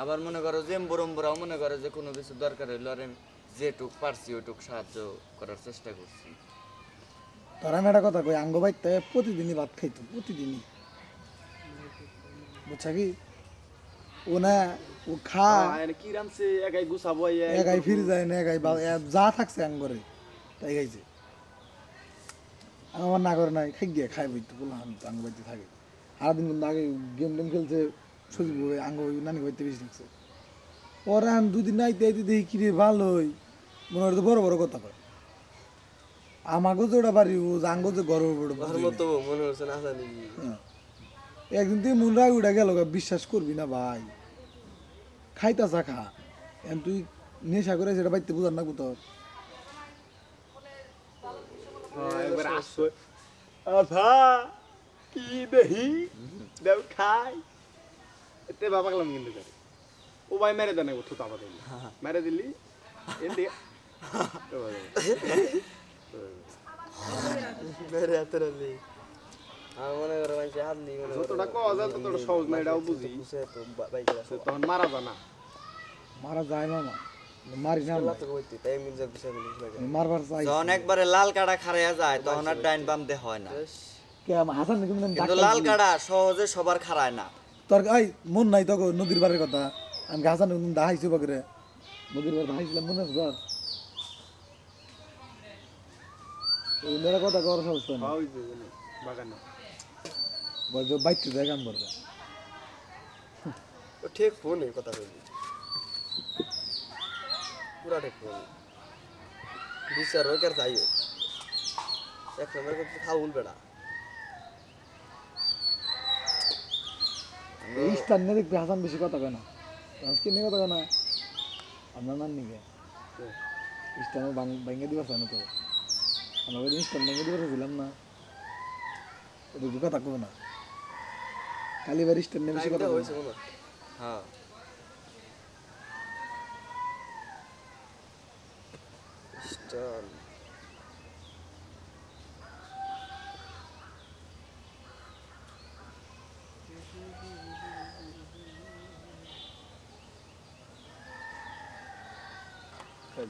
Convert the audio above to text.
আবার মনে করো যে বরম্বরাও মনে করো যে কোনো কিছু দরকার হইল আর আমি যেটুক পারছি ওইটুক সাহায্য করার চেষ্টা করছি। তোর আমি একটা কথা কই আঙ্গ বাইতে প্রতিদিনই ভাত খাইতো প্রতিদিনই। বুঝছা কি? ও না ও খা। কি রামছে একাই গুছাবো একাই ফিরে যায় না একাই যা থাকছে আঙ্গরে তাই খাইছে। আমার না করে নাই খাই গিয়ে খাই বইতে বললাম আমি তো আঙ্গ বাইতে থাকে। সারাদিন কিন্তু আগে গেম টেম খেলছে সজিব আঙ্গ নানি বাইতে বেশি থাকছে পরে আমি দুদিন আইতে আইতে দেখি কিরে ভালোই। মনে হয় তো বড় বড় কথা কয়। আমাকেও যে ওটা বাড়ি ও আঙ্গ যে গর্ব বড় মনে হচ্ছে না হ্যাঁ। একদিন তুই মন রাগ উঠে গেল বিশ্বাস করবি না ভাই। খাইতাছা খা। এখন তুই নেশা করে সেটা বাইতে বুঝার না কোথাও কি দেহি? দেও খাই। এতে বাবা গেলাম কিন্তু করে ও ভাই মেরে দেন উঠো তাবা দিলি। মেরে দিলি মেরে হাতে মনে করো মানুষ হাত মনে যতটা কওয়া যায় ততটা সহজ না এটাও বুঝি। তখন মারা যায় না। মারা যায় না না মারি না আমরা। তো কইতে তাই মিল যা বিষয় মিলিস লাগে আমি মারবার চাই। যখন একবারে লাল কাড়া খারাইয়া যায় তখন আর ডাইন বাম দে হয় না। হাসান নাকি কিন্তু লাল। কাড়া সহজে সবার খারায় না। তোর এই মন নাই তো নদীর বারের কথা। আমি হাসান দাহাইছি বাকরে নদীর বার দাহাইছিলাম মনে আছে ওই মেয়েরা কথা কর সমস্ত বাইতে যায় বলবে ও ঠিক ফোনে কথা বলি পুরা ঠিক ফোন। বিচার হোক আর যাই হোক। এক নম্বর করতে খাউল বেড়া। এই স্টার নিয়ে হাসান বেশি কথা কয় না। আজকে নিয়ে কথা কয় না। আপনার নাম নিকে স্টার ভেঙে দিবার না তো। আমরা ওই স্টার ভেঙে দিবার ছিলাম না। ওদের কথা কবে না। কালীবার স্টার নিয়ে বেশি কথা হ্যাঁ। স্টার